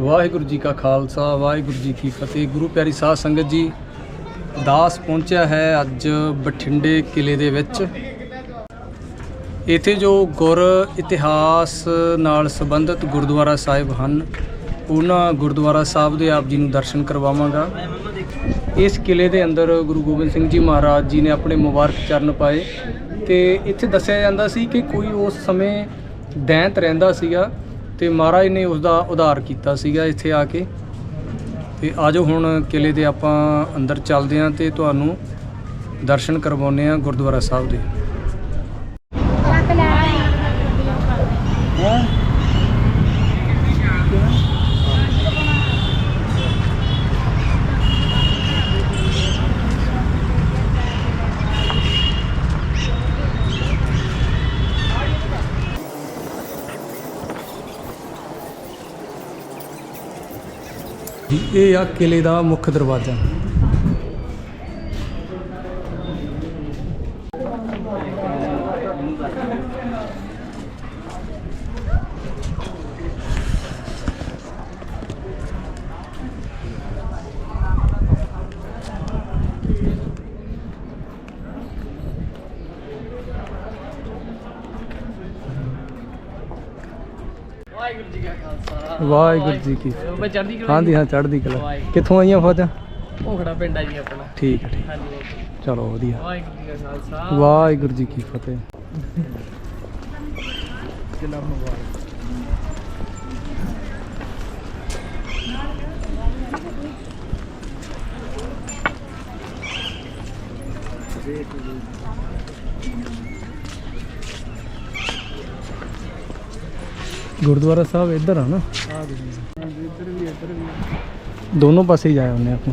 ਵਾਹਿਗੁਰੂ ਜੀ ਕਾ ਖਾਲਸਾ, ਵਾਹਿਗੁਰੂ ਜੀ ਕੀ ਫਤਿਹ। ਗੁਰੂ ਪਿਆਰੀ ਸਾਧ ਸੰਗਤ ਜੀ ਦਾਸ ਪਹੁੰਚਿਆ ਹੈ ਅੱਜ ਬਠਿੰਡੇ ਕਿਲੇ ਦੇ ਵਿੱਚ। ਇੱਥੇ ਜੋ ਗੁਰ ਇਤਿਹਾਸ ਨਾਲ ਸੰਬੰਧਿਤ ਗੁਰਦੁਆਰਾ ਸਾਹਿਬ ਹਨ, ਉਹਨਾਂ ਗੁਰਦੁਆਰਾ ਸਾਹਿਬ ਦੇ ਆਪ ਜੀ ਨੂੰ ਦਰਸ਼ਨ ਕਰਵਾਵਾਂਗਾ। ਇਸ ਕਿਲੇ ਦੇ ਅੰਦਰ ਗੁਰੂ ਗੋਬਿੰਦ ਸਿੰਘ ਜੀ ਮਹਾਰਾਜ ਜੀ ਨੇ ਆਪਣੇ ਮੁਬਾਰਕ ਚਰਨ ਪਾਏ ਤੇ ਇੱਥੇ ਦੱਸਿਆ ਜਾਂਦਾ ਸੀ ਕਿ ਕੋਈ ਉਸ ਸਮੇਂ ਦੈਂਤ ਰਹਿੰਦਾ ਸੀਗਾ। ਤੇ ਮਹਾਰਾਜ ਨੇ ਉਸ ਦਾ ਉਧਾਰ ਕੀਤਾ ਸੀਗਾ ਇੱਥੇ ਆ ਕੇ। ਤੇ ਆਜੋ ਹੁਣ ਕਿਲੇ ਦੇ ਆਪਾਂ ਅੰਦਰ ਚੱਲਦੇ ਹਾਂ ਤੇ ਤੁਹਾਨੂੰ ਦਰਸ਼ਨ ਕਰਵਾਉਂਦੇ ਹਾਂ ਗੁਰਦੁਆਰਾ ਸਾਹਿਬ ਦੇ। ਇਹ ਆ ਕਿਲੇ ਦਾ ਮੁੱਖ ਦਰਵਾਜ਼ਾ। ਵਾਹਿਗੁਰੂ ਜੀ ਕੀ ਮੈਂ ਚੜ੍ਹਦੀ ਕਲਾ ਹਾਂਜੀ ਹਾਂ ਚੜ੍ਹਦੀ ਕਲਾ। ਵਾਹਿਗੁਰੂ। ਕਿੱਥੋਂ ਆਈਆਂ ਫੌਜਾਂ? ਭੋਗੜਾ ਪਿੰਡ ਆ ਜੀ ਆਪਣਾ। ਠੀਕ ਹੈ ਠੀਕ। ਹਾਂਜੀ। ਚਲੋ ਵਧੀਆ। ਵਾਹਿਗੁਰੂ ਜੀ ਕਾ ਖਾਲਸਾ। ਵਾਹਿਗੁਰੂ ਜੀ ਕੀ ਫਤਿਹ। ਜਿਲਾ ਮੁਬਾਰਕ। ਗੁਰਦੁਆਰਾ ਸਾਹਿਬ ਇੱਧਰ ਆ ਨਾ। ਇੱਧਰ ਵੀ ਇੱਧਰ ਵੀ ਦੋਨੋਂ ਪਾਸੇ ਹੀ ਜਾਏ ਹੁੰਦੇ ਆਪਾਂ।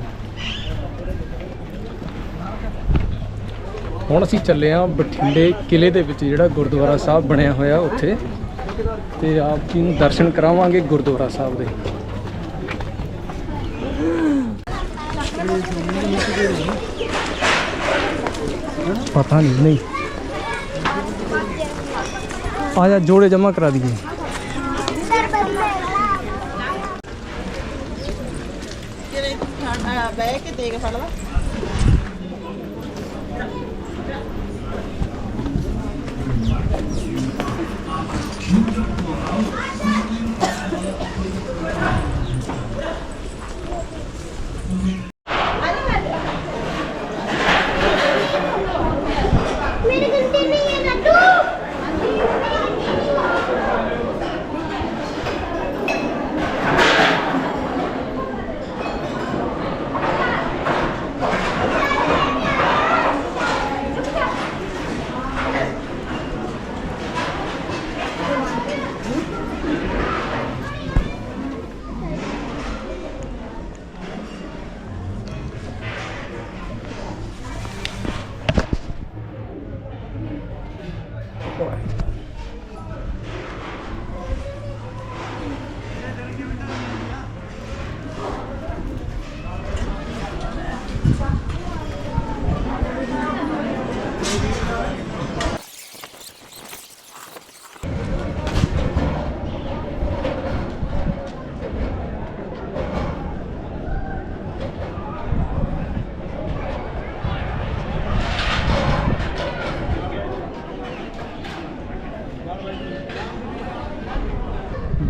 ਹੁਣ ਅਸੀਂ ਚੱਲੇ ਆ ਬਠਿੰਡੇ ਕਿਲੇ ਦੇ ਵਿੱਚ, ਜਿਹੜਾ ਗੁਰਦੁਆਰਾ ਸਾਹਿਬ ਬਣਿਆ ਹੋਇਆ ਉੱਥੇ। ਤੇ ਆਪ ਜੀ ਨੂੰ ਦਰਸ਼ਨ ਕਰਾਵਾਂਗੇ ਗੁਰਦੁਆਰਾ ਸਾਹਿਬ ਦੇ। ਪਤਾ ਨਹੀਂ ਨਹੀਂ। ਆ ਜਾ, ਜੋੜੇ ਜਮਾ ਕਰਾ ਦਈਏ ਕਿਵੇਂ ਠੰਡਾ ਬਹਿ ਕੇ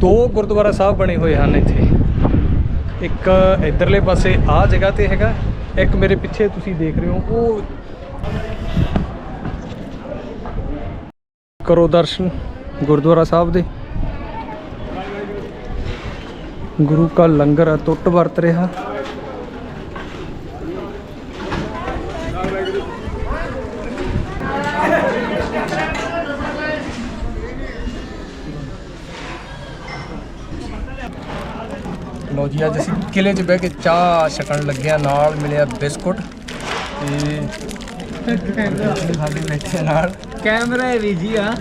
ਦੋ ਗੁਰਦੁਆਰਾ ਸਾਹਿਬ ਬਣੇ ਹੋਏ ਹਨ ਇੱਥੇ। ਇੱਕ ਇਧਰਲੇ ਪਾਸੇ ਆ ਜਗ੍ਹਾ ਤੇ ਹੈਗਾ, ਇੱਕ ਮੇਰੇ ਪਿੱਛੇ ਤੁਸੀਂ ਦੇਖ ਰਹੇ ਹੋ। ਉਹ ਕਰੋ ਦਰਸ਼ਨ ਗੁਰਦੁਆਰਾ ਸਾਹਿਬ ਦੇ। ਗੁਰੂ ਕਾ ਲੰਗਰ ਟੁੱਟ ਵਰਤ ਰਿਹਾ। ਲੋ ਜੀ ਅੱਜ ਅਸੀਂ ਕਿਲੇ 'ਚ ਬਹਿ ਕੇ ਚਾਹ ਛਕਣ ਲੱਗਿਆ ਨਾਲ ਮਿਲਿਆ ਬਿਸਕੁਟ ਤੇ ਸਾਡੇ ਬੈਠੇ ਨਾਲ। ਕੈਮਰਾ ਹੈ ਵੀ ਜੀ ਆ।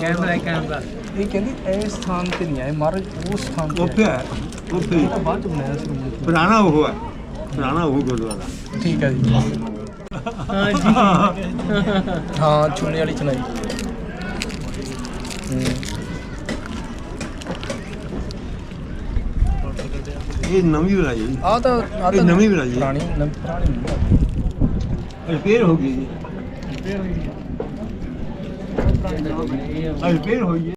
ਕੈਮਰਾ ਹੈ ਕੈਮਰਾ। ਇਹ ਕਹਿੰਦੀ ਇਸ ਸਥਾਨ ਤੇ ਨਹੀਂ ਆਏ ਮਹਾਰਾਜ ਉਸ ਸਥਾਨ ਤੇ ਉੱਥੇ। ਹੈ ਉੱਥੇ। ਇਹ ਤਾਂ ਬਾਅਦ ਚ ਬਣਾਇਆ ਸੀ। ਪੁਰਾਣਾ ਉਹ ਹੈ ਪੁਰਾਣਾ ਉਹ ਗੁਰਦੁਆਰਾ। ਠੀਕ ਹੈ ਜੀ। ਹਾਂ ਜੀ। ਹਾਂ ਚੂਨੇ ਵਾਲੀ ਚਨਾਈ ਇਹ ਨਵੀਂ ਬਣਾਈ ਜੀ। ਆ ਤਾਂ ਆ ਇਹ ਨਵੀਂ ਬਣਾਈ ਹੈ। ਪੁਰਾਣੀ ਨਵੀਂ ਪੁਰਾਣੀ ਨਹੀਂ। ਰਿਪੇਅਰ ਹੋ ਗਈ ਜੀ। ਰਿਪੇਅਰ ਹੋਈ ਹੈ।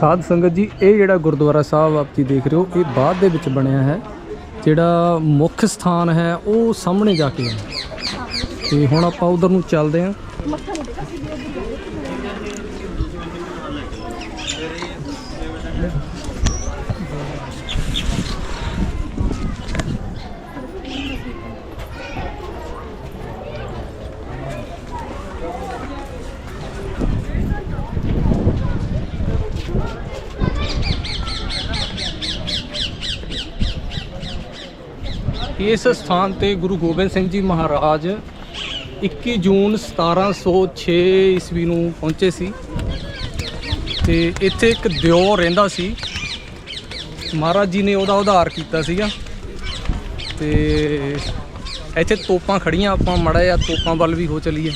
ਸਾਧ ਸੰਗਤ ਜੀ ਇਹ ਜਿਹੜਾ ਗੁਰਦੁਆਰਾ ਸਾਹਿਬ ਆਪ ਜੀ ਦੇਖ ਰਹੇ ਹੋ ਇਹ ਬਾਅਦ ਦੇ ਵਿੱਚ ਬਣਿਆ ਹੈ। ਜਿਹੜਾ ਮੁੱਖ ਸਥਾਨ ਹੈ ਉਹ ਸਾਹਮਣੇ ਜਾ ਕੇ ਹੈ। ਤੇ ਹੁਣ ਆਪਾਂ ਉਧਰ ਨੂੰ ਚੱਲਦੇ ਹਾਂ। ਇਸ ਸਥਾਨ ਤੇ ਗੁਰੂ ਗੋਬਿੰਦ ਸਿੰਘ ਜੀ ਮਹਾਰਾਜ 21 ਜੂਨ 1706 ਈਸਵੀ ਨੂੰ ਪਹੁੰਚੇ ਸੀ ਤੇ ਇੱਥੇ ਇੱਕ ਦਿਓ ਰਹਿੰਦਾ ਸੀ। ਮਹਾਰਾਜ ਜੀ ਨੇ ਉਹਦਾ ਉਧਾਰ ਕੀਤਾ ਸੀਗਾ ਤੇ ਇੱਥੇ ਤੋਪਾਂ ਖੜੀਆਂ ਆਪਾਂ ਮੜਾ ਜਾਂ ਤੋਪਾਂ ਵੱਲ ਵੀ ਹੋ ਚਲੀਏ।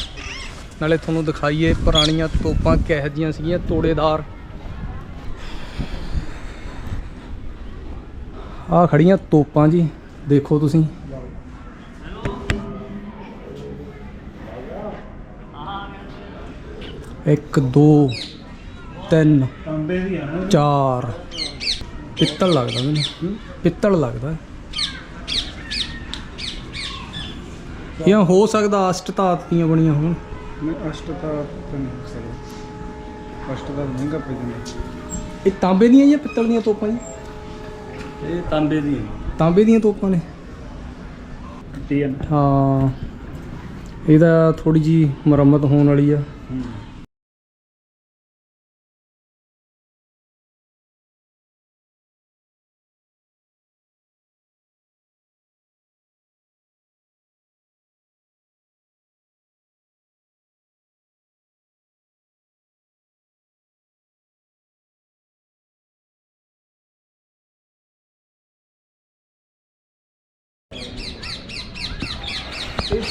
ਨਾਲੇ ਤੁਹਾਨੂੰ ਦਿਖਾਈਏ ਪੁਰਾਣੀਆਂ ਤੋਪਾਂ ਕਿਹੋ ਜਿਹੀਆਂ ਸੀਗੀਆਂ, ਤੋੜੇਦਾਰ। ਆ ਖੜੀਆਂ ਤੋਪਾਂ ਜੀ। ਦੇਖੋ ਤੁਸੀਂ। ਇੱਕ ਦੋ ਤਿੰਨ ਤਾਂਬੇ ਦੀ ਆ ਨਾ ਚਾਰ। ਪਿੱਤਲ ਲੱਗਦਾ ਮੈਨੂੰ। ਪਿੱਤਲ ਲੱਗਦਾ। ਇਹ ਹੋ ਸਕਦਾ ਅਸ਼ਟ ਧਾਤ ਦੀਆਂ ਬਣੀਆਂ ਹੋਣ। ਮੈਂ ਅਸ਼ਟ ਦਾ ਤਾਂ ਨਹੀਂ ਸਕਦਾ। ਅਸ਼ਟ ਦਾ ਮਹਿੰਗਾ ਪੈ ਜਾਂਦਾ। ਇਹ ਤਾਂਬੇ ਦੀਆਂ ਜਾਂ ਪਿੱਤਲ ਦੀਆਂ ਤੋਪਾਂ ਜੀ? ਇਹ ਤਾਂਬੇ ਦੀ ਤਾਂਬੇ ਦੀਆਂ ਤੋਪਾਂ ਨੇ ਟੁੱਟੀ ਆ ਨਾ। ਹਾਂ। ਇਹਦਾ ਥੋੜੀ ਜੀ ਮੁਰੰਮਤ ਹੋਣ ਵਾਲੀ ਆ।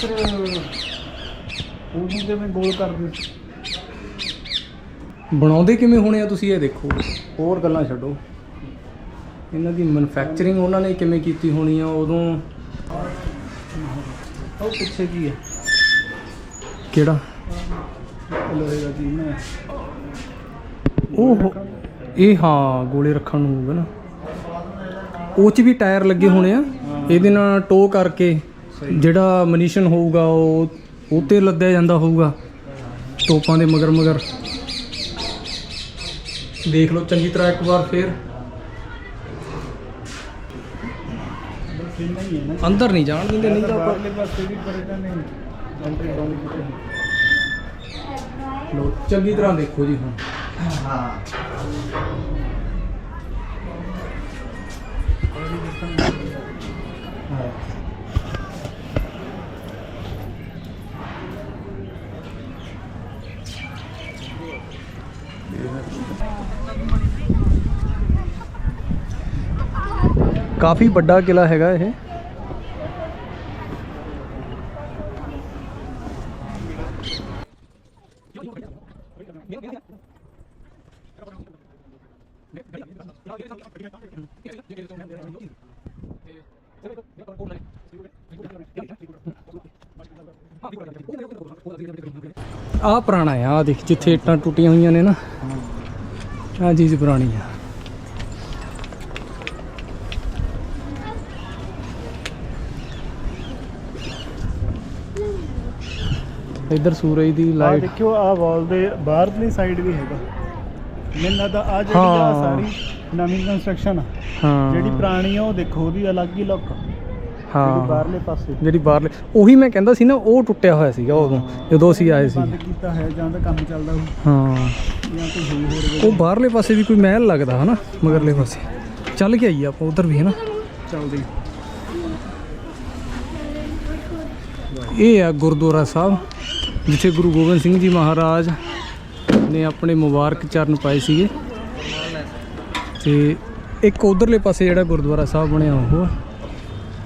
ਫਿਰ ਉਹਨੂੰ ਕਿਵੇਂ ਗੋਲ ਕਰਦੇ? ਬਣਾਉਂਦੇ ਕਿਵੇਂ ਹੋਣੇ ਆ ਤੁਸੀਂ ਇਹ ਦੇਖੋ। ਹੋਰ ਗੱਲਾਂ ਛੱਡੋ। ਇਹਨਾਂ ਦੀ ਮੈਨੂਫੈਕਚਰਿੰਗ ਉਹਨਾਂ ਨੇ ਕਿਵੇਂ ਕੀਤੀ ਹੋਣੀ ਆ ਉਦੋਂ ਉਹ ਪਿੱਛੇ ਕੀ ਹੈ ਕਿਹੜਾ? ਲੋਹੇ ਦਾ ਚੀਜ਼ ਨਾ ਉਹ ਇਹ ਹਾਂ ਗੋਲੇ ਰੱਖਣ ਨੂੰ ਹੋਊਗਾ ਨਾ। ਉਹ ਚ ਵੀ ਟਾਇਰ ਲੱਗੇ ਹੋਣੇ ਆ। ਇਹਦੇ ਨਾਲ ਟੋ ਕਰਕੇ ਜਿਹੜਾ ਮਨੀਸ਼ਨ ਹੋਊਗਾ ਉਹ ਉਹ ਤੇ ਲੱਦਿਆ ਜਾਂਦਾ ਹੋਊਗਾ ਤੋਪਾਂ ਦੇ ਮਗਰ ਮਗਰ। ਦੇਖ ਲਓ ਚੰਗੀ ਤਰ੍ਹਾਂ ਇੱਕ ਵਾਰ ਫੇਰ। ਹੀ ਹੈ ਅੰਦਰ ਨਹੀਂ ਜਾਣ ਦਿੰਦੇ ਨਹੀਂ ਤਾਂ ਪਾਸੇ ਵੀ ਪਰੇਟਾਂ ਨੇ ਐਂਟਰੀ ਡਾਊਨ ਕੀਤੀ ਲਓ ਚੰਗੀ ਤਰ੍ਹਾਂ ਦੇਖੋ ਜੀ ਹੁਣ। ਕਾਫੀ ਵੱਡਾ ਕਿਲਾ ਹੈਗਾ ਇਹ। ਆ ਪੁਰਾਣਾ ਆ, ਆਹ ਦੇਖ, ਜਿੱਥੇ ਇੱਟਾਂ ਟੁੱਟੀਆਂ ਹੋਈਆਂ ਨੇ ਨਾ। ਆ ਚੀਜ਼ ਪੁਰਾਣੀ ਆ। ਇੱਧਰ ਸੂਰਜ ਦੀ ਆ ਲਾਈਟ ਦੇਖਿਓ ਆ ਵਾਲ ਦੇ ਬਾਹਰਲੀ ਸਾਈਡ ਵੀ ਹੈਗਾ। ਮੈਨੂੰ ਲੱਗਦਾ ਆ ਜਿਹੜੀ ਆ ਹਾਂ। ਸਾਰੀ ਨਵੀਂ ਕੰਸਟਰਕਸ਼ਨ ਆ ਹਾਂ। ਜਿਹੜੀ ਪੁਰਾਣੀ ਆ ਉਹ ਦੇਖੋ ਉਹਦੀ ਅਲੱਗ ਹੀ ਲੁੱਕ ਜਿਹੜੀ ਹਾਂ। ਬਾਹਰਲੇ ਪਾਸੇ। ਜਿਹੜੀ ਬਾਹਰਲੇ ਉਹੀ ਮੈਂ ਕਹਿੰਦਾ ਸੀ ਨਾ ਉਹ ਟੁੱਟਿਆ ਹੋਇਆ ਸੀਗਾ ਉਦੋਂ ਜਦੋਂ ਅਸੀਂ ਆਏ ਸੀ। ਬੰਦ ਕੀਤਾ ਹੈ ਜਾਂ ਤਾਂ ਕੰਮ ਚੱਲਦਾ ਹੋਊ ਹਾਂ। ਜਾਂ ਕੋਈ ਹੋਈ ਹੋਰ ਉਹ ਬਾਹਰਲੇ ਪਾਸੇ ਵੀ ਕੋਈ ਮਹਿਲ ਲੱਗਦਾ ਹਨਾ? ਮਗਰਲੇ ਪਾਸੇ। ਚੱਲ ਕੇ ਆਈਏ ਆਪਾਂ ਉਧਰ ਵੀ ਹਨਾ? ਚੱਲਦੀ। ਇਹ ਆ ਗੁਰਦੁਆਰਾ ਸਾਹਿਬ। ਜਿੱਥੇ ਗੁਰੂ ਗੋਬਿੰਦ ਸਿੰਘ ਜੀ ਮਹਾਰਾਜ ਨੇ ਆਪਣੇ ਮੁਬਾਰਕ ਚਰਨ ਪਾਏ ਸੀਗੇ। ਤੇ ਇੱਕ ਉਧਰਲੇ ਪਾਸੇ ਜਿਹੜਾ ਗੁਰਦੁਆਰਾ ਸਾਹਿਬ ਬਣਿਆ, ਉਹ ਆ।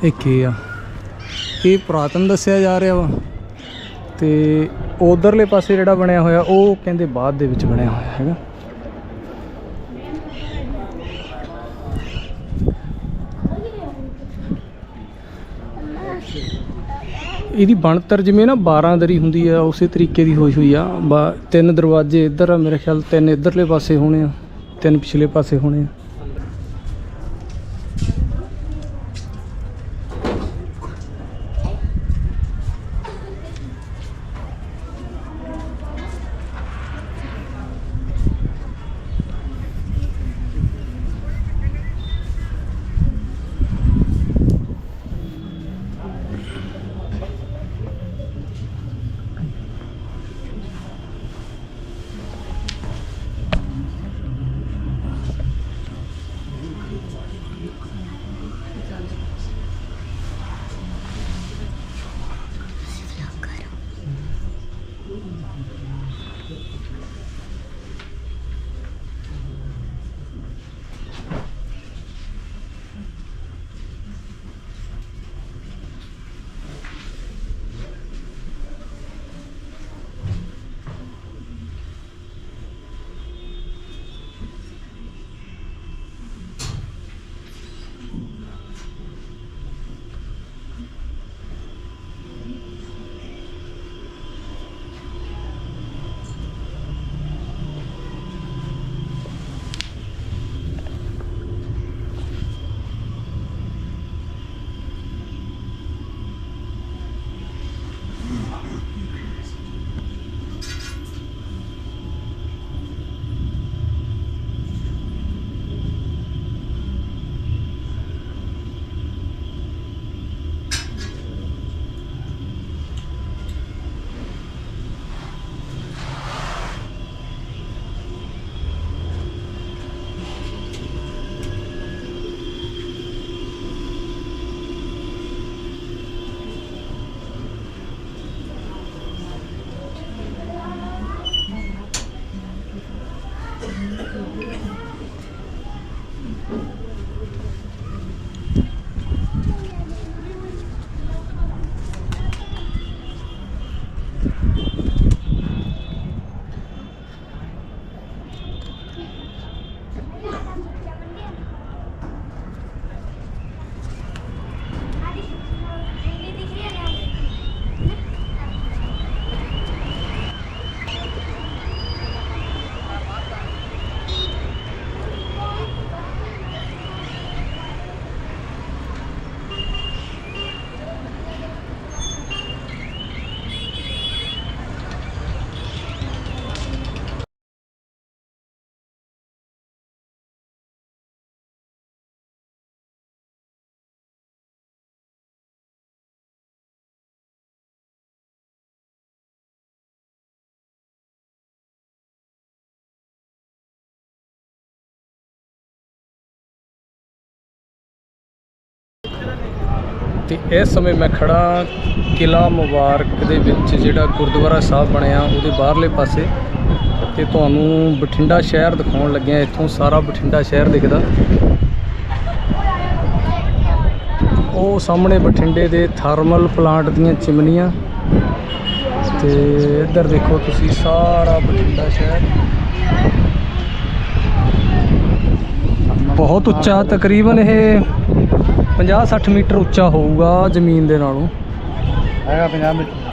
ਇੱਕ ਇਹ ਆ। ਇਹ ਪੁਰਾਤਨ ਦੱਸਿਆ ਜਾ ਰਿਹਾ ਵਾ। ਤੇ ਉਧਰਲੇ ਪਾਸੇ ਜਿਹੜਾ ਬਣਿਆ ਹੋਇਆ, ਉਹ ਕਹਿੰਦੇ ਬਾਅਦ ਦੇ ਵਿੱਚ ਬਣਿਆ ਹੋਇਆ ਹੈਗਾ। ਇਹਦੀ ਬਣਤਰ ਜਿਵੇਂ ਨਾ 12 ਦਰੀ ਹੁੰਦੀ ਆ, ਉਸੇ ਤਰੀਕੇ ਦੀ ਹੋਈ ਹੋਈ ਆ। ਬਾ- ਤਿੰਨ ਦਰਵਾਜ਼ੇ ਇੱਧਰ ਆ ਮੇਰੇ ਖਿਆਲ, ਤਿੰਨ ਇੱਧਰਲੇ ਪਾਸੇ ਹੋਣੇ ਆ, ਤਿੰਨ ਪਿਛਲੇ ਪਾਸੇ ਹੋਣੇ ਆ। ਤੇ ਇਸ ਸਮੇਂ ਮੈਂ ਖੜਾ ਕਿਲਾ ਮੁਬਾਰਕ ਦੇ ਵਿੱਚ ਜਿਹੜਾ ਗੁਰਦੁਆਰਾ ਸਾਹਿਬ ਬਣਿਆ ਉਹਦੇ ਬਾਹਰਲੇ ਪਾਸੇ ਤੇ ਤੁਹਾਨੂੰ ਬਠਿੰਡਾ ਸ਼ਹਿਰ ਦਿਖਾਉਣ ਲੱਗਿਆ, ਇੱਥੋਂ ਸਾਰਾ ਬਠਿੰਡਾ ਸ਼ਹਿਰ ਦਿਖਦਾ। ਉਹ ਸਾਹਮਣੇ ਬਠਿੰਡੇ ਦੇ ਥਰਮਲ ਪਲਾਂਟ ਦੀਆਂ ਚਿਮਨੀਆਂ ਤੇ ਇੱਧਰ ਦੇਖੋ ਤੁਸੀਂ ਸਾਰਾ ਬਠਿੰਡਾ ਸ਼ਹਿਰ। ਬਹੁਤ ਉੱਚਾ ਤਕਰੀਬਨ ਇਹ 50-60 ਮੀਟਰ ਉੱਚਾ ਹੋਊਗਾ ਜ਼ਮੀਨ ਦੇ ਨਾਲੋਂ। ਹੈਗਾ 50 ਮੀਟਰ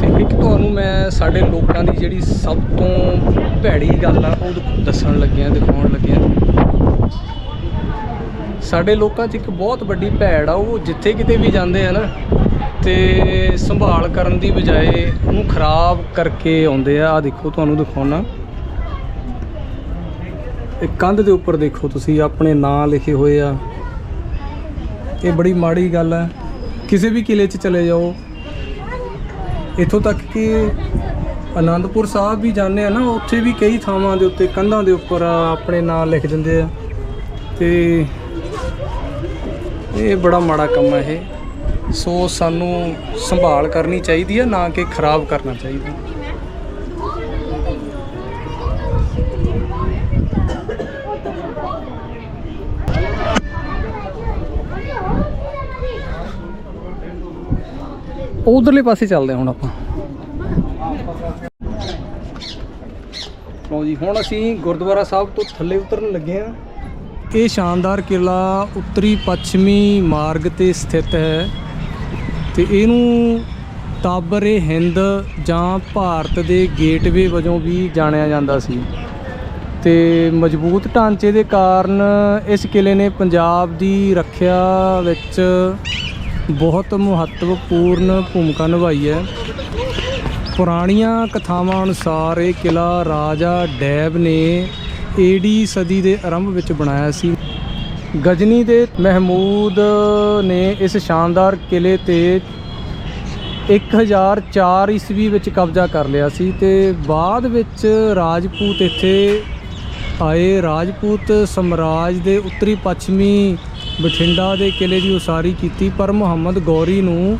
ਤੇ ਇੱਕ ਤੁਹਾਨੂੰ ਮੈਂ ਸਾਡੇ ਲੋਕਾਂ ਦੀ ਜਿਹੜੀ ਸਭ ਤੋਂ ਭੈੜੀ ਗੱਲ ਆ, ਉਹ ਦੱਸਣ ਲੱਗਿਆ, ਦਿਖਾਉਣ ਲੱਗਿਆ। ਸਾਡੇ ਲੋਕਾਂ 'ਚ ਇੱਕ ਬਹੁਤ ਵੱਡੀ ਭੈੜ ਆ, ਉਹ ਜਿੱਥੇ ਕਿਤੇ ਵੀ ਜਾਂਦੇ ਆ ਨਾ, ਤੇ ਸੰਭਾਲ ਕਰਨ ਦੀ ਬਜਾਏ ਉਹਨੂੰ ਖਰਾਬ ਕਰਕੇ ਆਉਂਦੇ ਆ। ਆ ਦੇਖੋ, ਤੁਹਾਨੂੰ ਦਿਖਾਉਣਾ। ਇਹ ਕੰਧ ਦੇ ਉੱਪਰ ਦੇਖੋ ਤੁਸੀਂ, ਆਪਣੇ ਨਾਂ ਲਿਖੇ ਹੋਏ ਆ। ਇਹ ਬੜੀ ਮਾੜੀ ਗੱਲ ਹੈ ਕਿਸੇ ਵੀ ਕਿਲੇ 'ਚ ਚਲੇ ਜਾਓ ਇੱਥੋਂ ਤੱਕ ਕਿ ਆਨੰਦਪੁਰ ਸਾਹਿਬ ਵੀ ਜਾਂਦੇ ਆ ਨਾ, ਉੱਥੇ ਵੀ ਕਈ ਥਾਵਾਂ ਦੇ ਉੱਤੇ, ਕੰਧਾਂ ਦੇ ਉੱਪਰ ਆਪਣੇ ਨਾਂ ਲਿਖ ਦਿੰਦੇ ਆ। ਤੇ ਇਹ ਬੜਾ ਮਾੜਾ ਕੰਮ ਹੈ ਇਹ। ਸੋ ਸਾਨੂੰ ਸੰਭਾਲ ਕਰਨੀ ਚਾਹੀਦੀ ਹੈ ਨਾ ਕਿ ਖਰਾਬ ਕਰਨਾ ਚਾਹੀਦਾ। ਉਧਰਲੇ ਪਾਸੇ ਚੱਲਦੇ ਹੁਣ ਆਪਾਂ। ਲਓ ਜੀ ਹੁਣ ਅਸੀਂ ਗੁਰਦੁਆਰਾ ਸਾਹਿਬ ਤੋਂ ਥੱਲੇ ਉਤਰਨ ਲੱਗੇ ਹਾਂ। ਇਹ ਸ਼ਾਨਦਾਰ ਕਿਲਾ ਉੱਤਰੀ ਪੱਛਮੀ ਮਾਰਗ ਤੇ ਸਥਿਤ ਹੈ ਤੇ ਇਹਨੂੰ ਤਾਬਰ-ਏ ਹਿੰਦ ਜਾਂ ਭਾਰਤ ਦੇ ਗੇਟਵੇ ਵਜੋਂ ਵੀ ਜਾਣਿਆ ਜਾਂਦਾ ਸੀ। ਤੇ ਮਜ਼ਬੂਤ ਢਾਂਚੇ ਦੇ ਕਾਰਨ ਇਸ ਕਿਲੇ ਨੇ ਪੰਜਾਬ ਦੀ ਰੱਖਿਆ ਵਿੱਚ ਬਹੁਤ ਮਹੱਤਵਪੂਰਨ ਭੂਮਿਕਾ ਨਿਭਾਈ ਹੈ। ਪੁਰਾਣੀਆਂ ਕਥਾਵਾਂ ਅਨੁਸਾਰ ਇਹ ਕਿਲਾ ਰਾਜਾ ਡੈਬ ਨੇ ਏਡੀ ਸਦੀ ਦੇ ਆਰੰਭ ਵਿੱਚ ਬਣਾਇਆ ਸੀ। ਗਜਨੀ ਦੇ ਮਹਿਮੂਦ ਨੇ ਇਸ ਸ਼ਾਨਦਾਰ ਕਿਲੇ ਤੇ 1004 ਈਸਵੀ ਵਿੱਚ ਕਬਜ਼ਾ ਕਰ ਲਿਆ ਸੀ ਤੇ ਬਾਅਦ ਵਿੱਚ ਰਾਜਪੂਤ ਇੱਥੇ ਆਏ। ਰਾਜਪੂਤ ਸਮਰਾਜ ਦੇ ਉੱਤਰੀ ਪੱਛਮੀ ਬਠਿੰਡਾ ਦੇ ਕਿਲੇ ਦੀ ਉਸਾਰੀ ਕੀਤੀ, ਪਰ ਮੁਹੰਮਦ ਗੌਰੀ ਨੂੰ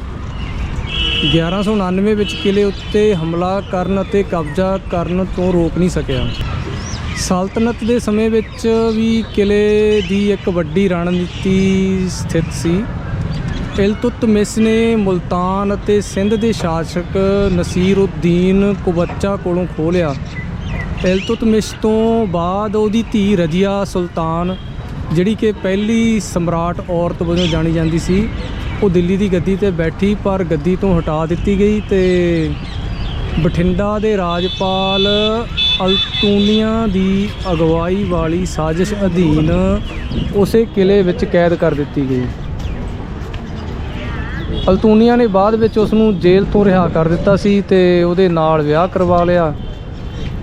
1199 ਵਿੱਚ ਕਿਲੇ ਉੱਤੇ ਹਮਲਾ ਕਰਨ ਅਤੇ ਕਬਜ਼ਾ ਕਰਨ ਤੋਂ ਰੋਕ ਨਹੀਂ ਸਕਿਆ। ਸਲਤਨਤ ਦੇ ਸਮੇਂ ਵਿੱਚ ਵੀ ਕਿਲੇ ਦੀ ਇੱਕ ਵੱਡੀ ਰਣਨੀਤੀ ਸਥਿਤ ਸੀ। ਇਲਤੁਤਮਿਸ ਨੇ ਮੁਲਤਾਨ ਅਤੇ ਸਿੰਧ ਦੇ ਸ਼ਾਸਕ ਨਸੀਰਉদ্ਦੀਨ ਕੁਬੱਚਾ ਕੋਲੋਂ ਖੋਹ ਲਿਆ। ਇਲਤੁਤਮਿਸ ਤੋਂ ਬਾਅਦ ਉਹਦੀ ਧੀ ਰਜੀਆ ਸੁਲਤਾਨ ਜਿਹੜੀ ਕਿ ਪਹਿਲੀ ਸਮਰਾਟ ਔਰਤ ਵਜੋਂ ਜਾਣੀ ਜਾਂਦੀ ਸੀ, ਉਹ ਦਿੱਲੀ ਦੀ ਗੱਦੀ ਤੇ ਬੈਠੀ, ਪਰ ਗੱਦੀ ਤੋਂ ਹਟਾ ਦਿੱਤੀ ਗਈ ਤੇ ਬਠਿੰਡਾ ਦੇ ਰਾਜਪਾਲ ਅਲਤੂਨੀਆ ਦੀ ਅਗਵਾਈ ਵਾਲੀ ਸਾਜ਼ਿਸ਼ ਅਧੀਨ ਉਸੇ ਕਿਲੇ ਵਿੱਚ ਕੈਦ ਕਰ ਦਿੱਤੀ ਗਈ। ਅਲਤੂਨੀਆ ਨੇ ਬਾਅਦ ਵਿੱਚ ਉਸ ਨੂੰ ਜੇਲ੍ਹ ਤੋਂ ਰਿਹਾ ਕਰ ਦਿੱਤਾ ਸੀ ਤੇ ਉਹਦੇ ਨਾਲ ਵਿਆਹ ਕਰਵਾ ਲਿਆ।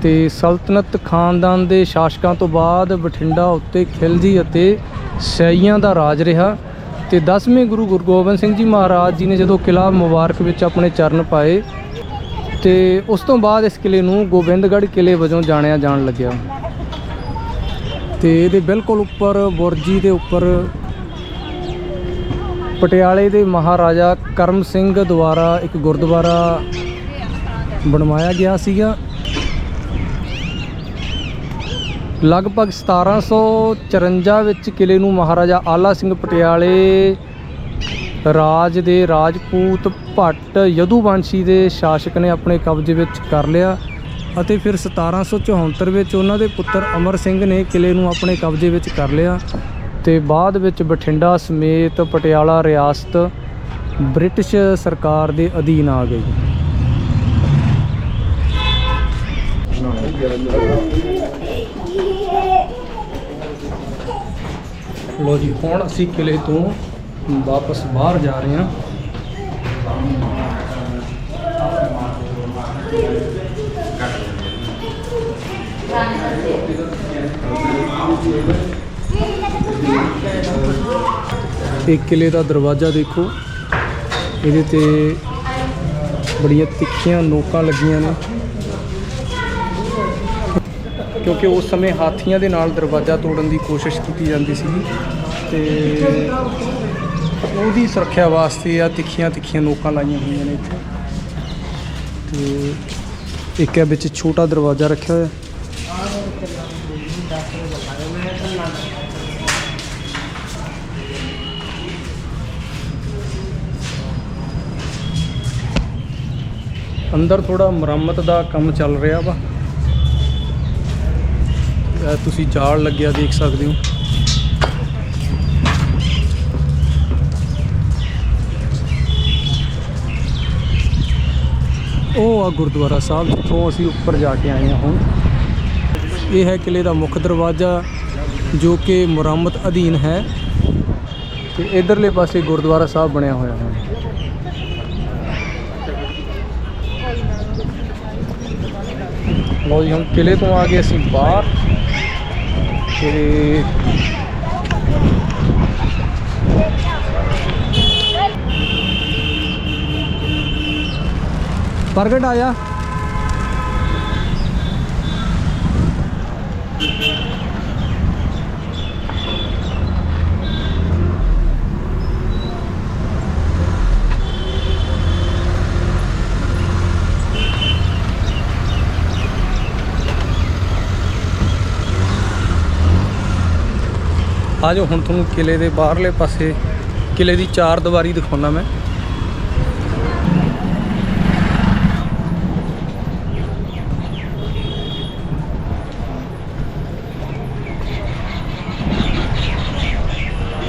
ਤੇ ਸਲਤਨਤ ਖਾਨਦਾਨ ਦੇ ਸ਼ਾਸਕਾਂ ਤੋਂ ਬਾਅਦ ਬਠਿੰਡਾ ਉੱਤੇ ਖਿਲਜੀ ਅਤੇ ਸੈਈਆਂ ਦਾ ਰਾਜ ਰਿਹਾ ਤੇ 10ਵੇਂ ਗੁਰੂ ਗੁਰੂ ਗੋਬਿੰਦ ਸਿੰਘ ਜੀ ਮਹਾਰਾਜ ਜੀ ਨੇ ਜਦੋਂ ਕਿਲਾ ਮੁਬਾਰਕ ਵਿੱਚ ਆਪਣੇ ਚਰਨ ਪਾਏ ਤੇ ਉਸ ਤੋਂ ਬਾਅਦ ਇਸ ਕਿਲੇ ਨੂੰ ਗੋਬਿੰਦਗੜ੍ਹ ਕਿਲੇ ਵਜੋਂ ਜਾਣਿਆ ਜਾਣ ਲੱਗਿਆ। ਤੇ ਇਹਦੇ ਬਿਲਕੁਲ ਉੱਪਰ ਬੁਰਜੀ ਦੇ ਉੱਪਰ ਪਟਿਆਲੇ ਦੇ ਮਹਾਰਾਜਾ ਕਰਮ ਸਿੰਘ ਦੁਆਰਾ ਇੱਕ ਗੁਰਦੁਆਰਾ ਬਣਵਾਇਆ ਗਿਆ ਸੀਗਾ। ਲਗਭਗ 1754 ਵਿੱਚ ਕਿਲੇ ਨੂੰ ਮਹਾਰਾਜਾ ਆਲਾ ਸਿੰਘ ਪਟਿਆਲੇ ਰਾਜ ਦੇ ਰਾਜਪੂਤ ਭੱਟ ਯਦੂਵੰਸ਼ੀ ਦੇ ਸ਼ਾਸਕ ਨੇ ਆਪਣੇ ਕਬਜ਼ੇ ਵਿੱਚ ਕਰ ਲਿਆ ਅਤੇ ਫਿਰ 1774 ਵਿੱਚ ਉਹਨਾਂ ਦੇ ਪੁੱਤਰ ਅਮਰ ਸਿੰਘ ਨੇ ਕਿਲੇ ਨੂੰ ਆਪਣੇ ਕਬਜ਼ੇ ਵਿੱਚ ਕਰ ਲਿਆ ਤੇ ਬਾਅਦ ਵਿੱਚ ਬਠਿੰਡਾ ਸਮੇਤ ਪਟਿਆਲਾ ਰਿਆਸਤ ਬ੍ਰਿਟਿਸ਼ ਸਰਕਾਰ ਦੇ ਅਧੀਨ ਆ ਗਈ। ਲੋ ਜੀ, ਹੁਣ ਅਸੀਂ ਕਿਲੇ ਤੋਂ ਵਾਪਸ ਬਾਹਰ ਜਾ ਰਹੇ ਹਾਂ। ਇਹ ਕਿਲੇ ਦਾ ਦਰਵਾਜ਼ਾ ਦੇਖੋ। ਇਹਦੇ ਤੇ ਬੜੀਆਂ ਤਿੱਖੀਆਂ ਨੋਕਾਂ ਲੱਗੀਆਂ ਨੇ। ਕਿਉਂਕਿ ਉਸ ਸਮੇਂ ਹਾਥੀਆਂ ਦੇ ਨਾਲ ਦਰਵਾਜ਼ਾ ਤੋੜਨ ਦੀ ਕੋਸ਼ਿਸ਼ ਕੀਤੀ ਜਾਂਦੀ ਸੀ ਤੇ ਉਹਦੀ ਸੁਰੱਖਿਆ ਵਾਸਤੇ ਆ ਤਿੱਖੀਆਂ ਤਿੱਖੀਆਂ ਨੋਕਾਂ ਲਾਈਆਂ ਹੋਈਆਂ ਨੇ ਇੱਥੇ। ਤੇ ਇੱਕ ਹੈ ਵਿੱਚ ਛੋਟਾ ਦਰਵਾਜ਼ਾ ਰੱਖਿਆ ਹੋਇਆ। ਅੰਦਰ ਥੋੜਾ ਮੁਰੰਮਤ ਦਾ ਕੰਮ ਚੱਲ ਰਿਹਾ ਵਾ। ਤੁਸੀਂ ਜਾਲ ਲੱਗਿਆ ਦੇਖ ਸਕਦੇ ਹੋ। ਉਹ ਆ ਗੁਰਦੁਆਰਾ ਸਾਹਿਬ, ਜਿੱਥੋਂ ਅਸੀਂ ਉੱਪਰ ਜਾ ਕੇ ਆਏ ਹਾਂ ਹੁਣ। ਇਹ ਹੈ ਕਿਲੇ ਦਾ ਮੁੱਖ ਦਰਵਾਜ਼ਾ, ਜੋ ਕਿ ਮੁਰੰਮਤ ਅਧੀਨ ਹੈ। ਤੇ ਇਧਰਲੇ ਪਾਸੇ ਗੁਰਦੁਆਰਾ ਸਾਹਿਬ ਬਣਿਆ ਹੋਇਆ ਹੈ। ਲਓ ਜੀ, ਹੁਣ ਕਿਲੇ ਤੋਂ ਆ ਗਏ ਅਸੀਂ ਬਾਹਰ। ਤੇ ਪ੍ਰਗਟ ਆਇਆ। ਆ ਜਾਓ, ਹੁਣ ਤੁਹਾਨੂੰ ਕਿਲੇ ਦੇ ਬਾਹਰਲੇ ਪਾਸੇ, ਕਿਲੇ ਦੀ ਚਾਰ ਦੀਵਾਰੀ ਦਿਖਾਉਣਾ ਮੈਂ।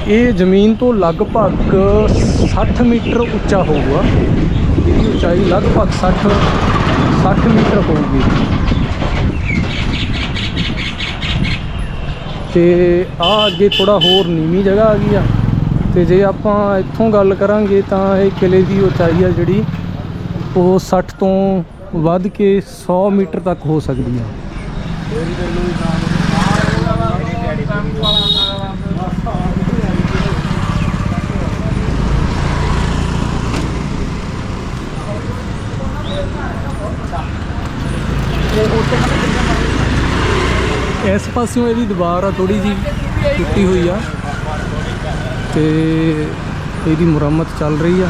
ਇਹ ਜ਼ਮੀਨ ਤੋਂ ਲਗਭਗ 60 ਮੀਟਰ ਉੱਚਾ ਹੋਊਗਾ। ਇਹਦੀ ਉਚਾਈ ਲਗਭਗ 60 60 ਮੀਟਰ ਹੋਊਗੀ। ਤੇ ਆ ਅੱਗੇ ਥੋੜਾ ਹੋਰ ਨੀਵੀਂ ਜਗ੍ਹਾ ਆ ਗਈ ਆ। ਤੇ ਜੇ ਆਪਾਂ ਇੱਥੋਂ ਗੱਲ ਕਰਾਂਗੇ ਤਾਂ ਇਹ ਕਿਲੇ ਦੀ ਉਚਾਈ ਆ ਜਿਹੜੀ ਉਹ 60 ਤੋਂ ਵੱਧ ਕੇ 100 ਮੀਟਰ ਤੱਕ ਹੋ ਸਕਦੀ ਹੈ ਇਸ ਪਾਸਿਓਂ ਇਹਦੀ ਦੀਵਾਰ ਆ ਥੋੜੀ ਜੀ ਟੁੱਟੀ ਹੋਈ ਆ ਤੇ ਇਹਦੀ ਮੁਰੰਮਤ ਚੱਲ ਰਹੀ ਆ।